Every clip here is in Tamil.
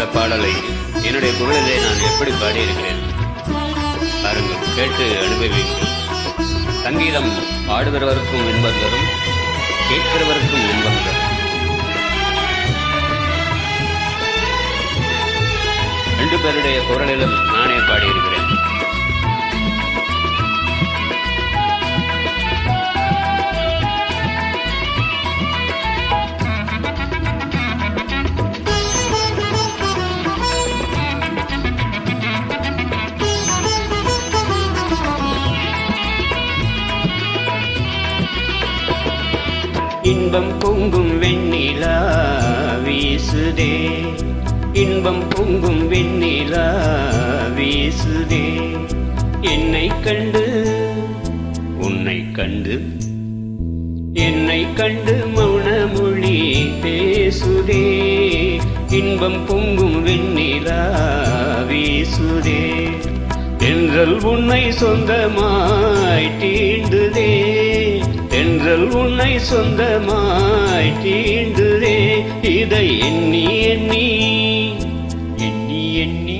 இந்த பாடலை என்னுடைய குரலிலே நான் எப்படி பாடியிருக்கிறேன்? பாருங்கள் கேட்டு அனுபவிங்கள் சங்கீதம் பாடுகிறவருக்கும் இன்பம் தரும் கேட்கிறவருக்கும் இன்பம் தரும் ரெண்டு பேருடைய குரலிலும் நானே பாடியிருக்கிறேன். இன்பம் பொங்கும் வெண்ணிலா வீசுதே. இன்பம் பொங்கும் வெண்ணிலா வீசுதே. என்னை கண்டு உன்னை கண்டு என்னை கண்டு மௌனமொழி பேசுதே. இன்பம் பொங்கும் வெண்ணிலா வீசுதே. என்றல் உன்னை சொந்தமாய் தீண்டுதே. என்றல் உன்னை சொந்தமாய் தீண்டுதே. இதை எண்ணி எண்ணி எண்ணி எண்ணி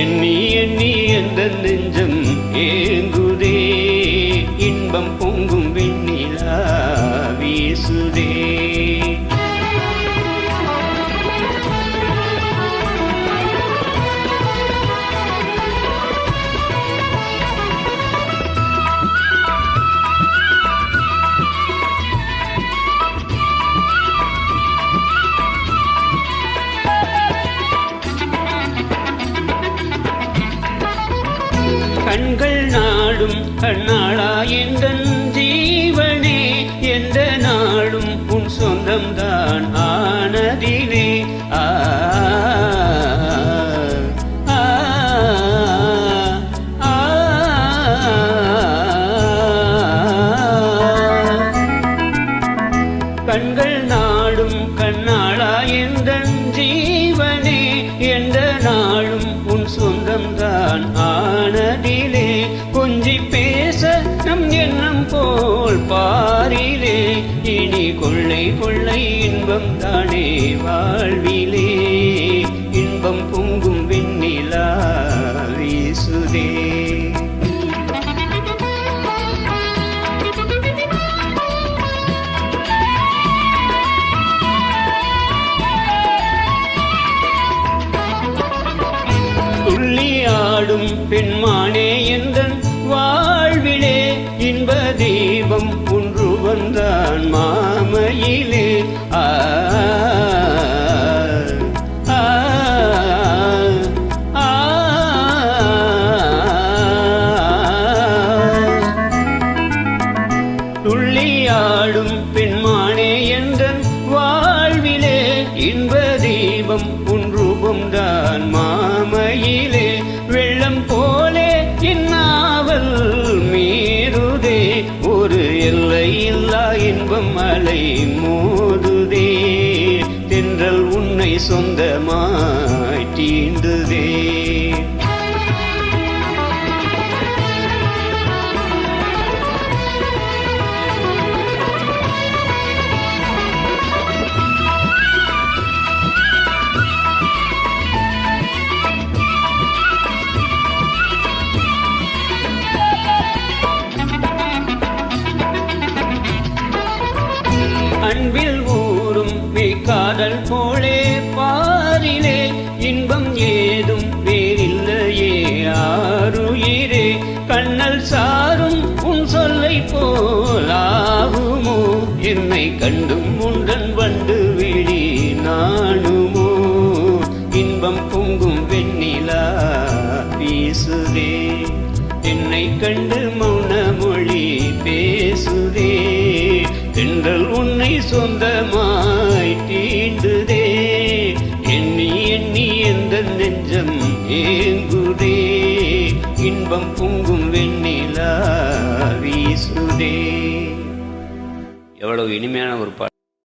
எண்ணி எண்ணி எந்த நெஞ்சம் ஏங்குதே. இன்பம் பொங்கும் வெண்ணிலா வீசு நாளும் கண்ணாளா ஜீவனே எந்த நாளும் உன் சொந்தம்தான் ஆனதிலே ஆ ஆ, கண்கள் நாடும் கண்ணாளா எந்த ஜீவனே எந்த நாளும் உன் சொந்தம்தான் ஆனதிலே கொஞ்சி பேச நம் எண்ணம் போல் பாரிலே. இனி கொள்ளை கொள்ளை இன்பம் தானே வாழ்விலே. இன்பம் பொங்கும் வெண்ணிலா வீசுதே. துள்ளி ஆடும் பெண்மானே என்றன் வாழ்விலே இன்ப தீபம் ஒன்று வந்தான் மாமையிலே. ஆ துள்ளியாடும் பெண்மானே என்ற வாழ்விலே இன்ப தீபம் உன் சொந்தமாய் தீண்டுதே. யாரும் உன் சொல்லை போலாகுமோ? என்னை கண்டும் உண்டன் வண்டு விழி நானுமோ இன்பம் பொங்கும் வெண்ணிலா வீசுதே. என்னை கண்டு மௌன மொழி பேசுதே. தென்றல் உன்னை சொந்தமாய் தீண்டுதே. எண்ணி எண்ணி எந்த நெஞ்சம் ஏங்குதே. இன்பம் பொங்கும் எவ்வளவு இனிமையான ஒரு பாட்டு.